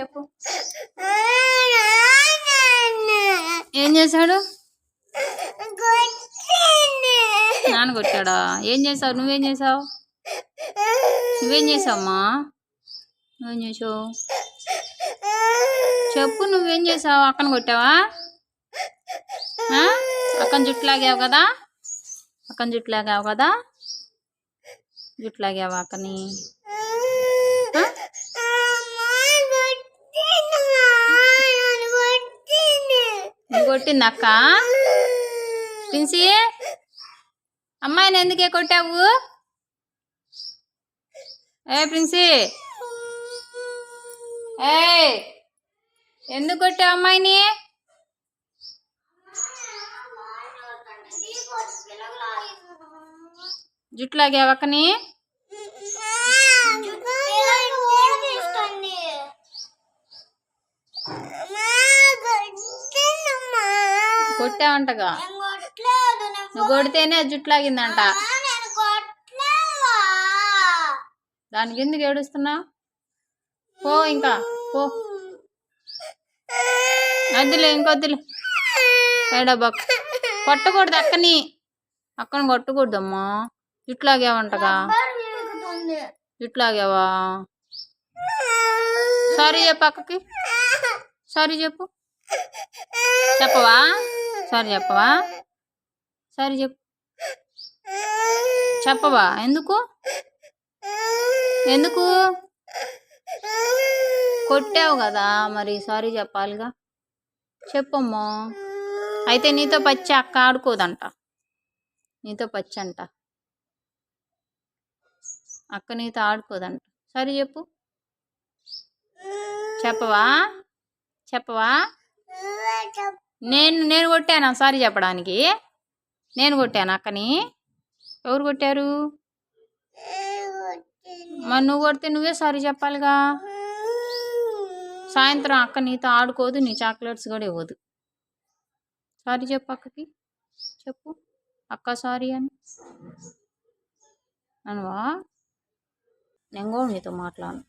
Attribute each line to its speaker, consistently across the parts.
Speaker 1: చెప్పు. ఏం చేశాడు? నాన్న కొట్టాడా? ఏం చేసావు నువ్వేం చేసావు నువ్వేం చేసావమ్మా నువ్వేం చేసావు చెప్పు నువ్వేం చేసావు అక్కను కొట్టావా? అక్కని జుట్టు లాగావు కదా? అక్కని జుట్టు లాగావు కదా? జుట్టు లాగావా అక్కని? కొట్టిందక్క? ప్రిన్సీ? అమ్మాయిని ఎందుకే కొట్టావు? ఏ ప్రిన్సీ? ఏ ఎందుకు కొట్టావు అమ్మాయిని? జుట్టు లాగావు అక్కని కొట్టావంటగా. నువ్వు కొడితేనే జుట్టు లాగిందంట దానికి ఎందుకు ఏడుస్తున్నావు? పో ఇంకా పో. వద్దులే ఇంకొద్దులే. ఏడబ్బా కొట్టకూడదు అక్కని. అక్కని కొట్టకూడదమ్మా. జుట్టు లాగావంటగా జుట్టు సారీ చెప్పు అక్కకి. సారీ చెప్పు. చెప్పవా? సారీ చెప్పవా? సారీ చెప్పు చెప్పవా? ఎందుకు? ఎందుకు? కొట్టావు కదా మరి సారీ చెప్పాలిగా. చెప్పమ్మా. అయితే నీతో పచ్చి అక్క ఆడుకోదంట. నీతో పచ్చి అంట అక్క నీతో ఆడుకోదంట. సరే చెప్పు. చెప్పవా? చెప్పవా? నేను నేను కొట్టానా సారీ చెప్పడానికి. నేను కొట్టాను అక్కని. ఎవరు కొట్టారు? మరి నువ్వు కొడితే నువ్వే సారీ చెప్పాలిగా. సాయంత్రం అక్క నీతో ఆడుకోదు నీ చాక్లెట్స్ కూడా ఇవ్వదు. సారీ చెప్పు అక్కకి. చెప్పు. అక్క సారీ అని. అనువా? నేను కూడా నీతో మాట్లాడను.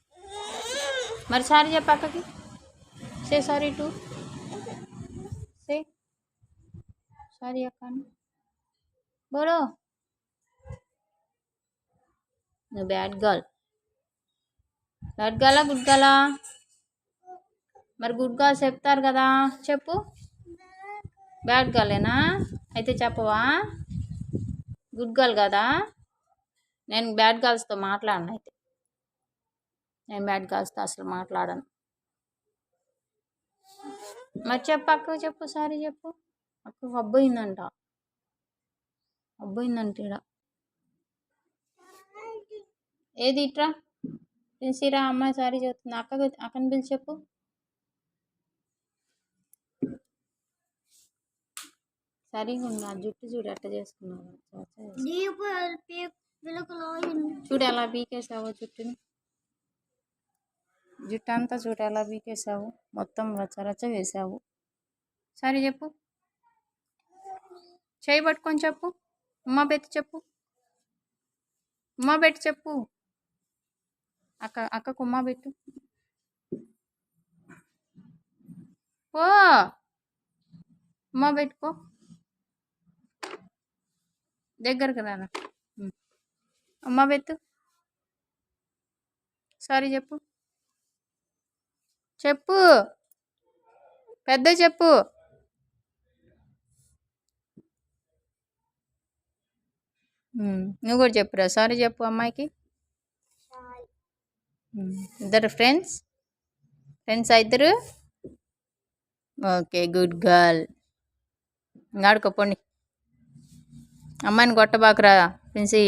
Speaker 1: మరి సారీ చెప్పు అక్కకి. Say sorry to say sorry అక్క అని నువ్వు బ్యాడ్ గర్ల్ బ్యాడ్ గర్లా గుడ్ గర్లా మరి గుడ్ గర్ల్ చెప్తారు కదా. చెప్పు. బ్యాడ్ గర్లేనా అయితే చెప్పవా? గుడ్ గర్ల్ కదా. నేను బ్యాడ్ గర్ల్స్తో మాట్లాడను అయితే. నేను బ్యాడ్ గర్ల్స్తో అసలు మాట్లాడను. మరి చెప్పు అక్క చెప్పు సారీ చెప్పు. అబ్బోయిందంట. అబ్బోయిందంట ఈడ. ఏది ఇట్రా? పిలిచిరా అమ్మాయి సారీ చెప్తుంది. అక్క అక్కని పిలిచి చెప్పు. సరిగా ఉంది. ఆ జుట్టు చూడు ఎట్ట చేసుకున్నావు. చూడు ఎలా బీకేసావో జుట్టుని. జుట్టు అంతా చూడు ఎలా బీకేసావు మొత్తం రచ్చ రచ్చ వేసావు సరే చెప్పు. చేయి పట్టుకొని చెప్పు. ఉమ్మా పెట్టి చెప్పు. ఉమ్మా పెట్టి చెప్పు. అక్క అక్కకు ఉమ్మా పెట్టు. పో. ఉమ్మా పెట్టుకో దగ్గరకు రానా ఉమ్. ఉమ్మా పెట్టు. సారీ చెప్పు. చెప్పు. పెద్ద చెప్పు. నువ్వు కూడా చెప్పురా. సారీ చెప్పు అమ్మాయికి. ఇద్దరు ఫ్రెండ్స్? ఫ్రెండ్స్ ఇద్దరు? Okay good girl. ఆడుకోపోండి అమ్మాయిని కొట్టబాకురా ప్రిన్సీ.